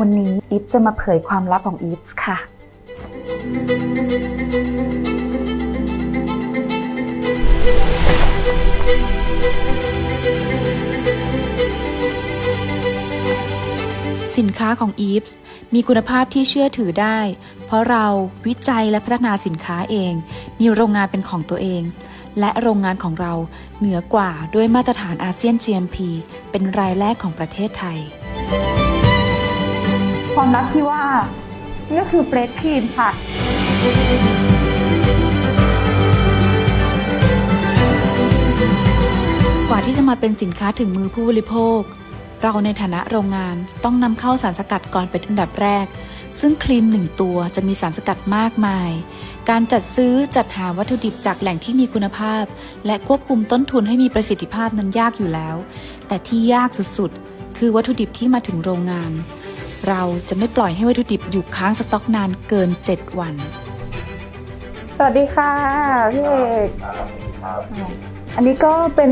วันนี้อีฟจะมาเผยความลับของอีฟค่ะ สินค้าของ e v e s มีคุณภาพที่เชื่อถือได้ เพราะเราวิจัยและพัฒนาสินค้าเอง มีโรงงานเป็นของตัวเอง และโรงงานของเราเหนือกว่าด้วยมาตรฐานอาเซียน GMP เป็นรายแรกของประเทศไทย ความลับที่ว่านี่ก็คือเฟรชครีมค่ะ กว่าที่จะมาเป็นสินค้าถึงมือผู้บริโภค เราในฐานะโรงงานต้องนำเข้าสารสกัดก่อนเป็นอันดับแรก ซึ่งครีมหนึ่งตัวจะมีสารสกัดมากมาย การจัดซื้อจัดหาวัตถุดิบจากแหล่งที่มีคุณภาพ และควบคุมต้นทุนให้มีประสิทธิภาพนั้นยากอยู่แล้ว แต่ที่ยากสุดๆ คือวัตถุดิบที่มาถึงโรงงาน เราจะไม่ปล่อยให้วัตถุดิบอยู่ค้างสต็อกนานเกิน 7 วัน สวัสดีค่ะพี่เอกอันนี้ก็เป็น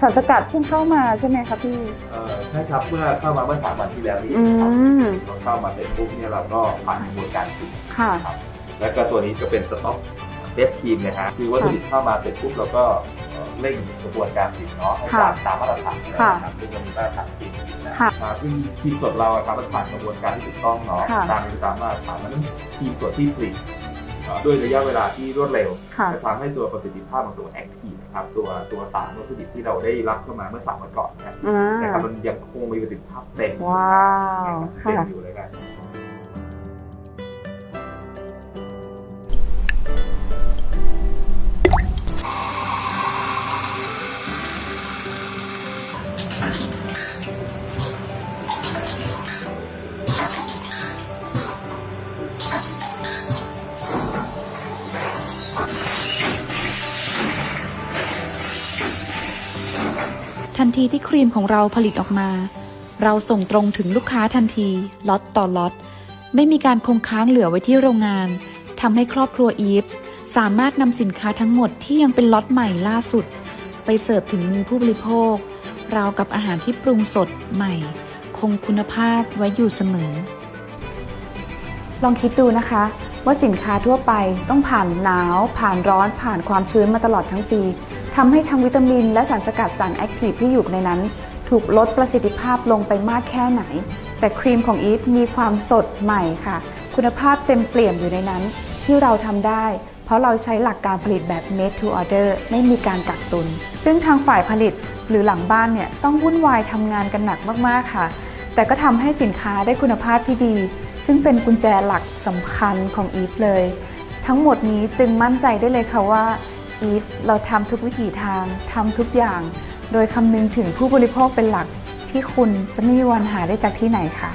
สารสกัดเพิ่งเข้ามาใช่ไหมคะพี่ เอ่อใช่ครับเมื่อเข้ามาเมื่อสามวันที่แล้วนี่อืครับมพอเข้ามาเสร็จปุ๊บเนี่ยเราก็ผ่านกระบวนการผลิตค่ะ ครับ แล้วก็ตัวนี้ก็เป็นสต็อก เทสทีมนะฮะคือวัตถุดิบเข้ามาเสร็จปุ๊บเราก็เอ่อเร่งกระบวนการผลิตเนาะให้ค่ะตามตามมาตรฐานค่ะนะครับซึ่งเรามีมาตรฐานจริงนะค่ะมาซึ่งทีมสดเราอะครับมันผ่านกระบวนการที่ถูกต้องเนาะค่ะตามตามมาตรฐานมันต้องทีมสดที่ผลิตเอ่อด้วยระยะเวลาที่รวดเร็วค่ะจะทำให้ตัวประสิทธิภาพของตัวแอคทีฟนะครับตัวตัวสารวัตถุดิบที่เราได้รับเข้ามาเมื่อสามวันก่อนเนี่ยอ่านะครับมันยังคงมีประสิทธิภาพเต็มว้าวเต็มค่ะอยู่เลยกัน ทันทีที่ครีมของเราผลิตออกมา เราส่งตรงถึงลูกค้าทันทีล็อตต่อล็อตไม่มีการคงค้างเหลือไว้ที่โรงงานทำให้ครอบครัวอีฟส์สามารถนำสินค้าทั้งหมดที่ยังเป็นล็อตใหม่ล่าสุด ไปเสิร์ฟถึงมือผู้บริโภค ราวกับอาหารที่ปรุงสดใหม่ คงคุณภาพไว้อยู่เสมอ ลองคิดดูนะคะ ว่าสินค้าทั่วไปต้องผ่านหนาว ผ่านร้อนผ่านความชื้นมาตลอดทั้งปี ทำให้ทั้งวิตามิน และสารสกัดสารแอคทีฟที่อยู่ในนั้น ถูกลดประสิทธิภาพลงไปมากแค่ไหน แต่ครีมของอีฟมีความสดใหม่ค่ะ คุณภาพเต็มเปี่ยมอยู่ในนั้น ที่เราทำได้ เพราะเราใช้หลักการผลิตแบบ made to order ไม่มีการกักตุน ซึ่งทางฝ่ายผลิตหรือหลังบ้านเนี่ยต้องวุ่นวายทำงานกันหนักมากๆค่ะ แต่ก็ทำให้สินค้าได้คุณภาพที่ดี ซึ่งเป็นกุญแจหลักสำคัญของอีฟเลย ทั้งหมดนี้จึงมั่นใจได้เลยค่ะว่า อีฟเราทำทุกวิถีทางทำทุกอย่าง โดยคำนึงถึงผู้บริโภคเป็นหลักที่คุณจะไม่มีวันหาได้จากที่ไหนค่ะ